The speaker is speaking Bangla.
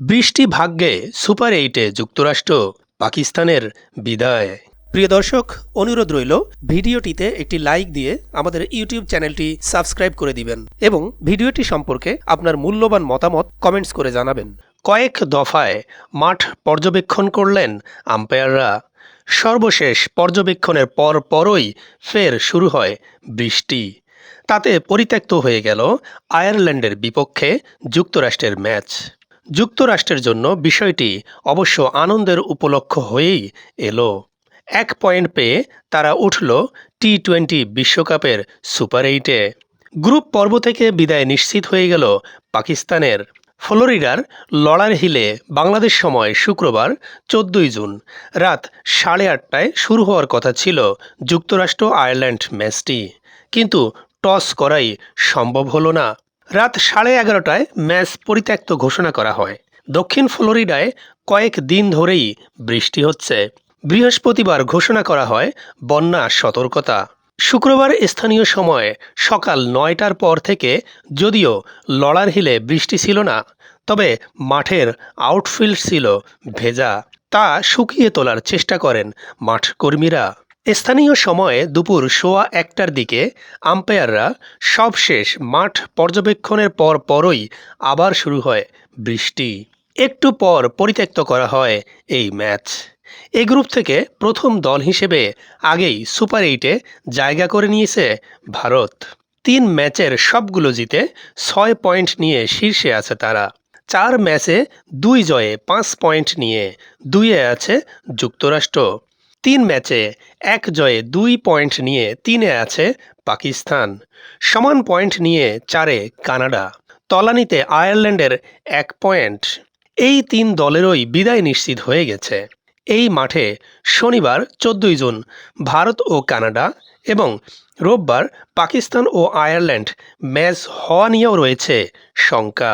বৃষ্টি ভাগ্যে সুপার এইটে যুক্তরাষ্ট্র পাকিস্তানের বিদায়। প্রিয় দর্শক, অনুরোধ রইল, ভিডিওটিতে একটি লাইক দিয়ে আমাদের ইউটিউব চ্যানেলটি সাবস্ক্রাইব করে দিবেন এবং ভিডিওটি সম্পর্কে আপনার মূল্যবান মতামত কমেন্টস করে জানাবেন। কয়েক দফায় মাঠ পর্যবেক্ষণ করলেন আম্পায়াররা। সর্বশেষ পর্যবেক্ষণের পর পরই ফের শুরু হয় বৃষ্টি। তাতে পরিত্যক্ত হয়ে গেল আয়ারল্যান্ডের বিপক্ষে যুক্তরাষ্ট্রের ম্যাচ। যুক্তরাষ্ট্রের জন্য বিষয়টি অবশ্য আনন্দের উপলক্ষ হয়েই এলো। এক পয়েন্ট পেয়ে তারা উঠল টি টোয়েন্টি বিশ্বকাপের সুপার এইটে। গ্রুপ পর্ব থেকে বিদায় নিশ্চিত হয়ে গেল পাকিস্তানের। ফ্লোরিডার লড়ার হিলে বাংলাদেশ সময় শুক্রবার চোদ্দই জুন। রাত সাড়ে আটটায় শুরু হওয়ার কথা ছিল যুক্তরাষ্ট্র আয়ারল্যান্ড ম্যাচটি। কিন্তু টস করাই সম্ভব হলো না। রাত সাড়ে এগারোটায় ম্যাচ পরিত্যক্ত ঘোষণা করা হয়। দক্ষিণ ফ্লোরিডায় কয়েক দিন ধরেই বৃষ্টি হচ্ছে। বৃহস্পতিবার ঘোষণা করা হয় বন্যা সতর্কতা। শুক্রবার স্থানীয় সময়ে সকাল নয়টার পর থেকে যদিও লড়ার হিলে বৃষ্টি ছিল না, তবে মাঠের আউটফিল্ড ছিল ভেজা। তা শুকিয়ে তোলার চেষ্টা করেন মাঠ কর্মীরা স্থানীয় সময়ে দুপুর সোয়া একটার দিকে আম্পায়াররা সবশেষ মাঠ পর্যবেক্ষণের পর পরই আবার শুরু হয় বৃষ্টি। একটু পর পরিত্যক্ত করা হয় এই ম্যাচ। এই গ্রুপ থেকে প্রথম দল হিসেবে আগেই সুপার এইটে জায়গা করে নিয়েছে ভারত। তিন ম্যাচের সবগুলো জিতে ছয় পয়েন্ট নিয়ে শীর্ষে আছে তারা। চার ম্যাচে দুই জয়ে পাঁচ পয়েন্ট নিয়ে দুইয়ে আছে যুক্তরাষ্ট্র। তিন ম্যাচে এক জয়ে দুই পয়েন্ট নিয়ে তিনে আছে পাকিস্তান। সমান পয়েন্ট নিয়ে চারে কানাডা। তলানিতে আয়ারল্যান্ডের এক পয়েন্ট। এই তিন দলেরই বিদায় নিশ্চিত হয়ে গেছে। এই মাঠে শনিবার চোদ্দই জুন ভারত ও কানাডা এবং রোববার পাকিস্তান ও আয়ারল্যান্ড ম্যাচ হওয়া নিয়েও রয়েছে শঙ্কা।